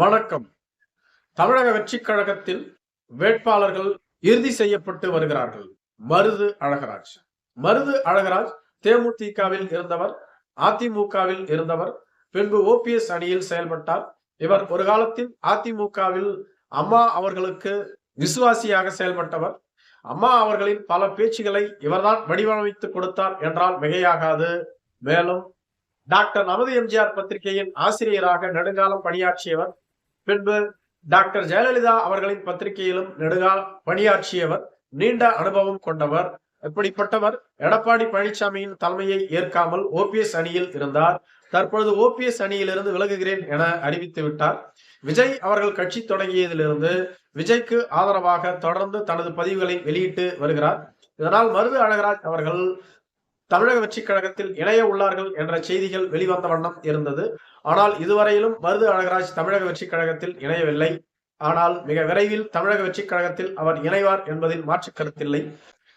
வணக்கம். தமிழக வெற்றி கழகத்தில் வேட்பாளர்கள் இறுதி செய்யப்பட்டு வருகிறார்கள். மருது அழகராஜ். மருது அழகராஜ் தேமுதிகவில் இருந்தவர் அதிமுகவில் இருந்தவர் பின்பு ஓபிஎஸ் அணியில் செயல்பட்டார். இவர் ஒரு காலத்தில் அதிமுகவில் அம்மா அவர்களுக்கு விசுவாசியாக செயல்பட்டவர். அம்மா அவர்களின் பல பேச்சுகளை இவர்தான் வடிவமைத்து கொடுத்தார் என்றால் மிகையாகாது. மேலும் டாக்டர் நமது எம்ஜிஆர் பத்திரிகையின் ஆசிரியராக நெடுங்காலம் பணியாற்றியவர் பின்பு டாக்டர் ஜெயலலிதா அவர்களின் பத்திரிகையிலும் நெடுகால் பணியாற்றியவர் நீண்ட அனுபவம் கொண்டவர் இப்படிப்பட்டவர் எடப்பாடி பழனிசாமியின் தலைமையை ஏற்காமல் ஓபிஎஸ் அணியில் இருந்தார். தற்பொழுது ஓபிஎஸ் அணியிலிருந்து விலகுகிறேன் என அறிவித்து விட்டார். விஜய் அவர்கள் கட்சி தொடங்கியதிலிருந்து விஜய்க்கு ஆதரவாக தொடர்ந்து தனது பதிவுகளை வெளியிட்டு வருகிறார். இதனால் மருது அழகராஜ் அவர்கள் தமிழக வெற்றிக் கழகத்தில் இணைய உள்ளார்கள் என்ற செய்திகள் வெளிவந்த வண்ணம் இருந்தது. ஆனால் இதுவரையிலும் மருது அழகராஜ் தமிழக வெற்றிக் கழகத்தில் இணையவில்லை. ஆனால் மிக விரைவில் தமிழக வெற்றிக் கழகத்தில் அவர் இணைவார் என்பதில் மாற்று கருத்தில்லை.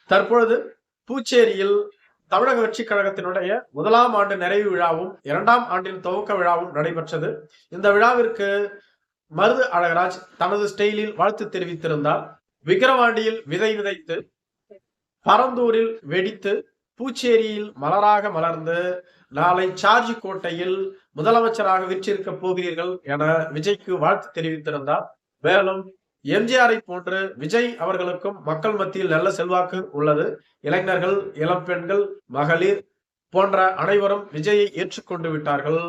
தற்பொழுது பூச்சேரியில் தமிழக வெற்றிக் கழகத்தினுடைய முதலாம் ஆண்டு நிறைவு விழாவும் இரண்டாம் ஆண்டின் துவக்க விழாவும் நடைபெற்றது. இந்த விழாவிற்கு மருது அழகராஜ் தனது ஸ்டைலில் வாழ்த்து தெரிவித்திருந்தார். விக்கிரவாண்டியில் விதை விதைத்து பரந்தூரில் வெடித்து பூச்சேரியில் மலராக மலர்ந்து நாளை சார்ஜ் கோட்டையில் முதலமைச்சராக விற்றிருக்க போகிறீர்கள் என விஜய்க்கு வாழ்த்து தெரிவித்திருந்தார். மேலும் எம்ஜிஆரை போன்று விஜய் அவர்களுக்கும் மக்கள் மத்தியில் நல்ல செல்வாக்கு உள்ளது. இளைஞர்கள் இளம் பெண்கள் மகளிர் போன்ற அனைவரும் விஜயை ஏற்றுக்கொண்டு விட்டார்கள்.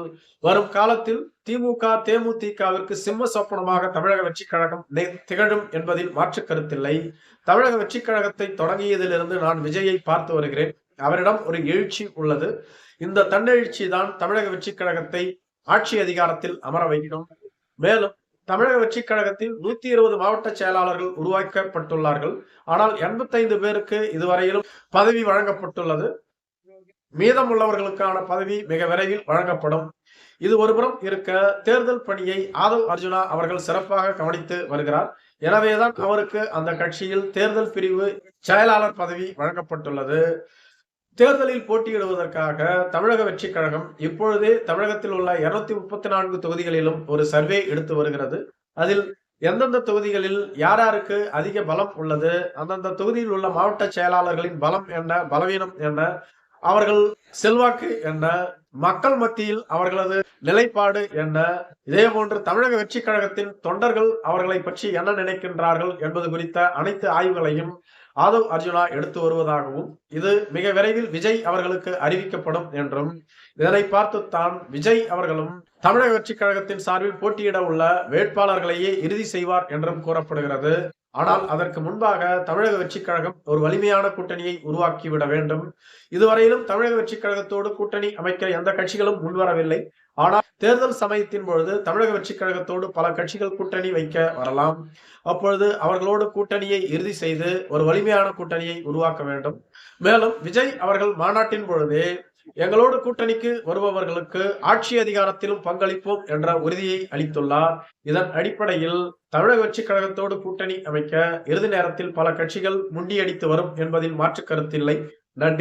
வரும் காலத்தில் திமுக தேமுதிகவிற்கு சிம்ம சொப்பனமாக தமிழக வெற்றி கழகம் திகழும் என்பதில் மாற்று கருத்தில்லை. தமிழக வெற்றிக் கழகத்தை தொடங்கியதிலிருந்து நான் விஜயை பார்த்து வருகிறேன். அவரிடம் ஒரு எழுச்சி உள்ளது. இந்த தன்னெழுச்சி தான் தமிழக வெற்றி கழகத்தை ஆட்சி அதிகாரத்தில் அமர வைக்கும். மேலும் தமிழக வெற்றி கழகத்தில் நூத்தி இருபது மாவட்ட செயலாளர்கள் உருவாக்கப்பட்டுள்ளார்கள். ஆனால் எண்பத்தைந்து பேருக்கு இதுவரையிலும் பதவி வழங்கப்பட்டுள்ளது. மீதம் உள்ளவர்களுக்கான பதவி மிக விரைவில் வழங்கப்படும். இது ஒருபுறம் இருக்க தேர்தல் பணியை ஆதவ் அர்ஜுனா அவர்கள் சிறப்பாக கவனித்து வருகிறார். எனவேதான் அவருக்கு அந்த கட்சியில் தேர்தல் பிரிவு செயலாளர் பதவி வழங்கப்பட்டுள்ளது. தேர்தலில் போட்டியிடுவதற்காக தமிழக வெற்றி கழகம் இப்பொழுதே தமிழகத்தில் உள்ள இருநூத்தி முப்பத்தி நான்கு தொகுதிகளிலும் ஒரு சர்வே எடுத்து வருகிறது. அதில் எந்தெந்த தொகுதிகளில் யார் யாருக்கு அதிக பலம் உள்ளது அந்தந்த தொகுதியில் உள்ள மாவட்ட செயலாளர்களின் பலம் என்ன பலவீனம் என்ன அவர்கள் செல்வாக்கு என்ன மக்கள் மத்தியில் அவர்களது நிலைப்பாடு என்ன இதே போன்று தமிழக வெற்றி கழகத்தின் தொண்டர்கள் அவர்களை பற்றி என்ன நினைக்கின்றார்கள் என்பது குறித்த அனைத்து ஆய்வுகளையும் ஆதவ் அர்ஜுனா எடுத்து வருவதாகவும் இது மிக விரைவில் விஜய் அவர்களுக்கு அறிவிக்கப்படும் என்றும் இதனை பார்த்துத்தான் விஜய் அவர்களும் தமிழக கட்சி கழகத்தின் சார்பில் போட்டியிட உள்ள வேட்பாளர்களையே இறுதி செய்வார் என்றும் கூறப்படுகிறது. ஆனால் அதற்கு முன்பாக தமிழக வெற்றிக் கழகம் ஒரு வலிமையான கூட்டணியை உருவாக்கிவிட வேண்டும். இதுவரையிலும் தமிழக வெற்றிக் கழகத்தோடு கூட்டணி அமைக்க எந்த கட்சிகளும் முன்வரவில்லை. ஆனால் தேர்தல் சமயத்தின் பொழுது தமிழக வெற்றிக் கழகத்தோடு பல கட்சிகள் கூட்டணி வைக்க வரலாம். அப்பொழுது அவர்களோடு கூட்டணியை இறுதி செய்து ஒரு வலிமையான கூட்டணியை உருவாக்க வேண்டும். மேலும் விஜய் அவர்கள் மாநாட்டின் பொழுதே எங்களோடு கூட்டணிக்கு வருபவர்களுக்கு ஆட்சி அதிகாரத்திலும் பங்களிப்போம் என்ற உறுதியை அளித்துள்ளார். இதன் அடிப்படையில் தமிழக வெற்றி கழகத்தோடு கூட்டணி அமைக்க இறுதி நேரத்தில் பல கட்சிகள் முண்டியடித்து வரும் என்பதில் மாற்று கருத்தில்லை. நன்றி.